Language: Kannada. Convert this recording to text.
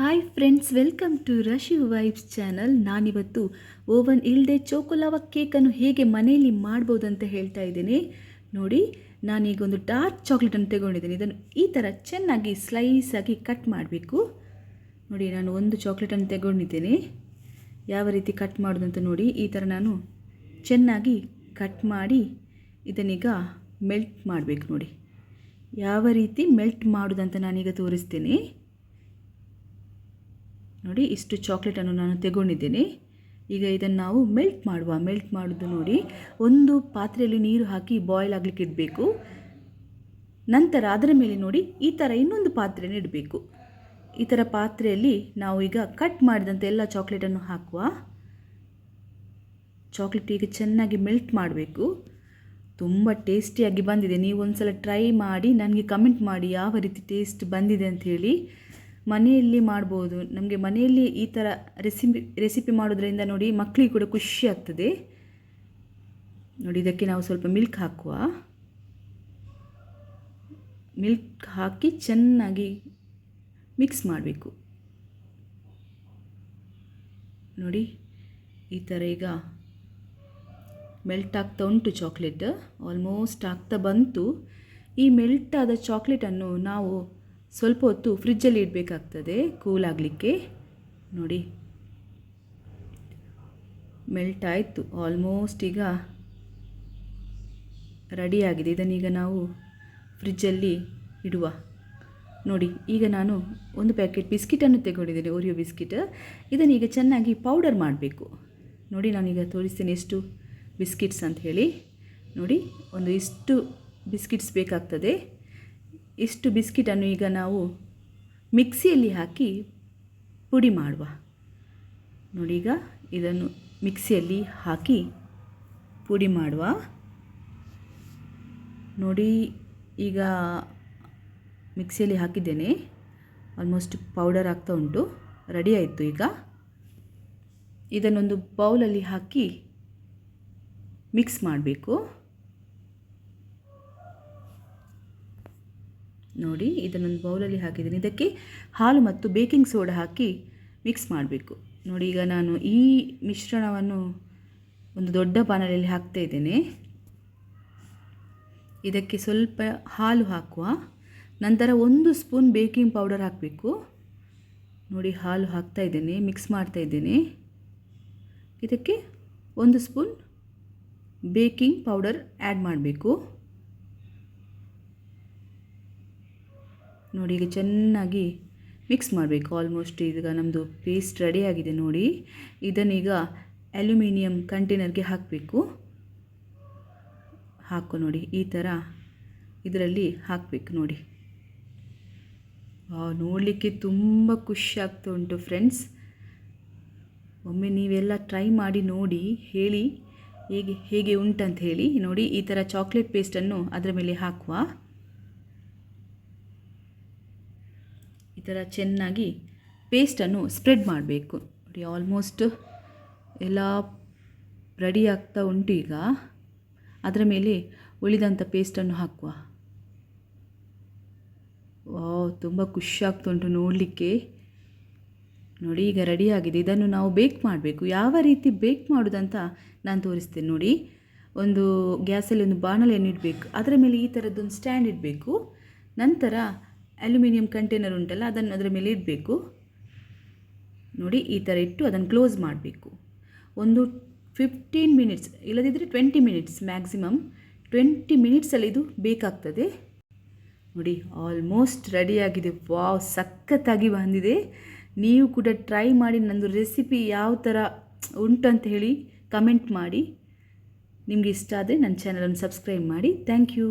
Hi friends welcome to Rashi vibes channel ನಾನಿವತ್ತು ಓವನ್ ಇಲ್ಲದೆ ಚೋಕೊಲಾವ ಕೇಕನ್ನು ಹೇಗೆ ಮನೆಯಲ್ಲಿ ಮಾಡ್ಬೋದು ಅಂತ ಹೇಳ್ತಾ ಇದ್ದೀನಿ. ನೋಡಿ ನಾನೀಗ ಒಂದು ಡಾರ್ಕ್ ಚಾಕ್ಲೇಟನ್ನು ತೆಗೊಂಡಿದ್ದೀನಿ. ಇದನ್ನು ಈ ಥರ ಚೆನ್ನಾಗಿ ಸ್ಲೈಸ್ ಆಗಿ ಕಟ್ ಮಾಡಬೇಕು. ನೋಡಿ, ನಾನು ಒಂದು ಚಾಕ್ಲೇಟನ್ನು ತೆಗೊಂಡಿದ್ದೇನೆ. ಯಾವ ರೀತಿ ಕಟ್ ಮಾಡೋದಂತ ನೋಡಿ, ಈ ಥರ ನಾನು ಚೆನ್ನಾಗಿ ಕಟ್ ಮಾಡಿ ಇದನ್ನೀಗ ಮೆಲ್ಟ್ ಮಾಡಬೇಕು ನೋಡಿ. ಯಾವ ರೀತಿ ಮೆಲ್ಟ್ ಮಾಡೋದಂತ ನಾನೀಗ ತೋರಿಸ್ತೀನಿ. ನೋಡಿ, ಇಷ್ಟು ಚಾಕ್ಲೇಟನ್ನು ನಾನು ತೆಗೊಂಡಿದ್ದೇನೆ. ಈಗ ಇದನ್ನು ನಾವು ಮೆಲ್ಟ್ ಮಾಡುವ ಮೆಲ್ಟ್ ಮಾಡೋದು ನೋಡಿ, ಒಂದು ಪಾತ್ರೆಯಲ್ಲಿ ನೀರು ಹಾಕಿ ಬಾಯ್ಲ್ ಆಗಲಿಕ್ಕೆ ಇಡಬೇಕು. ನಂತರ ಅದರ ಮೇಲೆ ನೋಡಿ, ಈ ಥರ ಇನ್ನೊಂದು ಪಾತ್ರೆಯನ್ನು ಇಡಬೇಕು. ಈ ಥರ ಪಾತ್ರೆಯಲ್ಲಿ ನಾವು ಈಗ ಕಟ್ ಮಾಡಿದಂಥ ಎಲ್ಲ ಚಾಕ್ಲೇಟನ್ನು ಹಾಕುವ. ಚಾಕ್ಲೇಟ್ ಈಗ ಚೆನ್ನಾಗಿ ಮೆಲ್ಟ್ ಮಾಡಬೇಕು. ತುಂಬ ಟೇಸ್ಟಿಯಾಗಿ ಬಂದಿದೆ. ನೀವು ಒಂದು ಸಲ ಟ್ರೈ ಮಾಡಿ, ನನಗೆ ಕಮೆಂಟ್ ಮಾಡಿ ಯಾವ ರೀತಿ ಟೇಸ್ಟ್ ಬಂದಿದೆ ಅಂತ ಹೇಳಿ. ಮನೆಯಲ್ಲಿ ಮಾಡ್ಬೋದು. ನಮಗೆ ಮನೆಯಲ್ಲಿ ಈ ಥರ ರೆಸಿಪಿ ರೆಸಿಪಿ ಮಾಡೋದ್ರಿಂದ ನೋಡಿ ಮಕ್ಕಳಿಗೆ ಕೂಡ ಖುಷಿ ಆಗ್ತದೆ. ನೋಡಿ ಇದಕ್ಕೆ ನಾವು ಸ್ವಲ್ಪ ಮಿಲ್ಕ್ ಹಾಕುವ. ಮಿಲ್ಕ್ ಹಾಕಿ ಚೆನ್ನಾಗಿ ಮಿಕ್ಸ್ ಮಾಡಬೇಕು. ನೋಡಿ ಈ ಥರ ಈಗ ಮೆಲ್ಟ್ ಆಗ್ತಾ ಉಂಟು ಚಾಕ್ಲೇಟ್ ಆಲ್ಮೋಸ್ಟ್ ಆಗ್ತಾ ಬಂತು. ಈ ಮೆಲ್ಟ್ ಆದ ಚಾಕ್ಲೇಟನ್ನು ನಾವು ಸ್ವಲ್ಪ ಹೊತ್ತು ಫ್ರಿಜ್ಜಲ್ಲಿ ಇಡಬೇಕಾಗ್ತದೆ, ಕೂಲ್ ಆಗಲಿಕ್ಕೆ. ನೋಡಿ. ಮೆಲ್ಟ್ ಆಯಿತು. ಆಲ್ಮೋಸ್ಟ್ ಈಗ ರೆಡಿಯಾಗಿದೆ ಇದನ್ನೀಗ ನಾವು ಫ್ರಿಜ್ಜಲ್ಲಿ ಇಡುವ. ನೋಡಿ, ಈಗ ನಾನು ಒಂದು ಪ್ಯಾಕೆಟ್ ಬಿಸ್ಕಿಟನ್ನು ತೆಗೊಂಡಿದ್ದೇನೆ ಓರಿಯೋ ಬಿಸ್ಕಿಟ್ ಇದನ್ನೀಗ ಚೆನ್ನಾಗಿ ಪೌಡರ್ ಮಾಡಬೇಕು. ನೋಡಿ, ನಾನೀಗ ತೋರಿಸ್ತೇನೆ ಎಷ್ಟು ಬಿಸ್ಕಿಟ್ಸ್ ಅಂತ ಹೇಳಿ. ನೋಡಿ, ಒಂದು ಇಷ್ಟು ಬಿಸ್ಕಿಟ್ಸ್ ಬೇಕಾಗ್ತದೆ. ಇಷ್ಟು ಬಿಸ್ಕಿಟನ್ನು ಈಗ ನಾವು ಮಿಕ್ಸಿಯಲ್ಲಿ ಹಾಕಿ ಪುಡಿ ಮಾಡುವ. ನೋಡಿ ಈಗ ಇದನ್ನು ಮಿಕ್ಸಿಯಲ್ಲಿ ಹಾಕಿ ಪುಡಿ ಮಾಡುವ. ನೋಡಿ ಈಗ ಮಿಕ್ಸಿಯಲ್ಲಿ ಹಾಕಿದ್ದೇನೆ. ಆಲ್ಮೋಸ್ಟ್ ಪೌಡರ್ ಆಗ್ತಾ ಉಂಟು. ರೆಡಿ ಆಯಿತು ಈಗ. ಇದನ್ನೊಂದು ಬೌಲಲ್ಲಿ ಹಾಕಿ ಮಿಕ್ಸ್ ಮಾಡಬೇಕು. ನೋಡಿ, ಇದನ್ನೊಂದು ಬೌಲಲ್ಲಿ ಹಾಕಿದ್ದೀನಿ. ಇದಕ್ಕೆ ಹಾಲು ಮತ್ತು ಬೇಕಿಂಗ್ ಸೋಡಾ ಹಾಕಿ ಮಿಕ್ಸ್ ಮಾಡಬೇಕು. ನೋಡಿ, ಈಗ ನಾನು ಈ ಮಿಶ್ರಣವನ್ನು ಒಂದು ದೊಡ್ಡ ಪಾನಲಲ್ಲಿ ಹಾಕ್ತಾ ಇದ್ದೇನೆ. ಇದಕ್ಕೆ ಸ್ವಲ್ಪ ಹಾಲು ಹಾಕುವ. ನಂತರ ಒಂದು ಸ್ಪೂನ್ ಬೇಕಿಂಗ್ ಪೌಡರ್ ಹಾಕಬೇಕು. ನೋಡಿ, ಹಾಲು ಹಾಕ್ತಾ ಇದ್ದೇನೆ, ಮಿಕ್ಸ್ ಮಾಡ್ತಾ ಇದ್ದೇನೆ. ಇದಕ್ಕೆ ಒಂದು ಸ್ಪೂನ್ ಬೇಕಿಂಗ್ ಪೌಡರ್ ಆ್ಯಡ್ ಮಾಡಬೇಕು. ನೋಡಿ ಈಗ ಚೆನ್ನಾಗಿ ಮಿಕ್ಸ್ ಮಾಡಬೇಕು. ಆಲ್ಮೋಸ್ಟ್ ಈಗ ನಮ್ಮದು ಪೇಸ್ಟ್ ರೆಡಿಯಾಗಿದೆ ನೋಡಿ. ಇದನ್ನೀಗ ಅಲ್ಯೂಮಿನಿಯಂ ಕಂಟೈನರ್ಗೆ ಹಾಕಬೇಕು. ಹಾಕು ನೋಡಿ, ಈ ಥರ ಇದರಲ್ಲಿ ಹಾಕಬೇಕು ನೋಡಿ. ನೋಡಲಿಕ್ಕೆ ತುಂಬ ಖುಷಿ ಆಗ್ತಾ ಉಂಟು ಫ್ರೆಂಡ್ಸ್ ಒಮ್ಮೆ ನೀವೆಲ್ಲ ಟ್ರೈ ಮಾಡಿ ನೋಡಿ, ಹೇಳಿ, ಹೇಗೆ ಹೇಗೆ ಉಂಟಂತ ಹೇಳಿ ನೋಡಿ, ಈ ಥರ ಚಾಕ್ಲೇಟ್ ಪೇಸ್ಟನ್ನು ಅದರ ಮೇಲೆ ಹಾಕುವ. ಈ ಥರ ಚೆನ್ನಾಗಿ ಪೇಸ್ಟನ್ನು ಸ್ಪ್ರೆಡ್ ಮಾಡಬೇಕು. ನೋಡಿ, ಆಲ್ಮೋಸ್ಟ್ ಎಲ್ಲ ರೆಡಿ ಆಗ್ತಾ ಉಂಟು ಈಗ. ಅದರ ಮೇಲೆ ಉಳಿದಂಥ ಪೇಸ್ಟನ್ನು ಹಾಕುವ. ವಾವ್, ತುಂಬ ಖುಷಿ ಉಂಟು ನೋಡಲಿಕ್ಕೆ. ನೋಡಿ, ಈಗ ರೆಡಿಯಾಗಿದೆ ಇದನ್ನು ನಾವು ಬೇಕ್ ಮಾಡಬೇಕು. ಯಾವ ರೀತಿ ಬೇಕ್ ಮಾಡೋದಂತ ನಾನು ತೋರಿಸ್ತೇನೆ ನೋಡಿ. ಒಂದು ಗ್ಯಾಸಲ್ಲಿ ಒಂದು ಬಾಣಲೆಯನ್ನು ಇಡಬೇಕು. ಅದರ ಮೇಲೆ ಈ ಥರದ್ದೊಂದು ಸ್ಟ್ಯಾಂಡ್ ಇಡಬೇಕು. ನಂತರ ಅಲ್ಯೂಮಿನಿಯಂ ಕಂಟೈನರ್ ಉಂಟಲ್ಲ, ಅದನ್ನು ಅದರ ಮೇಲೆ ಇಡಬೇಕು. ನೋಡಿ, ಈ ಥರ ಇಟ್ಟು ಅದನ್ನು ಕ್ಲೋಸ್ ಮಾಡಬೇಕು. ಒಂದು ಫಿಫ್ಟೀನ್ ಮಿನಿಟ್ಸ್ ಇಲ್ಲದಿದ್ದರೆ ಟ್ವೆಂಟಿ ಮಿನಿಟ್ಸ್ ಮ್ಯಾಕ್ಸಿಮಮ್ ಟ್ವೆಂಟಿ ಮಿನಿಟ್ಸಲ್ಲಿ ಇದು ಬೇಕಾಗ್ತದೆ. ನೋಡಿ ಆಲ್ಮೋಸ್ಟ್ ರೆಡಿಯಾಗಿದೆ ವಾವ್, ಸಖತ್ತಾಗಿ ಬಂದಿದೆ. ನೀವು ಕೂಡ ಟ್ರೈ ಮಾಡಿ, ನಂದು ರೆಸಿಪಿ ಯಾವ ಥರ ಉಂಟು ಅಂತ ಹೇಳಿ ಕಮೆಂಟ್ ಮಾಡಿ. ನಿಮಗೆ ಇಷ್ಟ ಆದರೆ ನನ್ನ ಚಾನಲನ್ನು ಸಬ್ಸ್ಕ್ರೈಬ್ ಮಾಡಿ. Thank you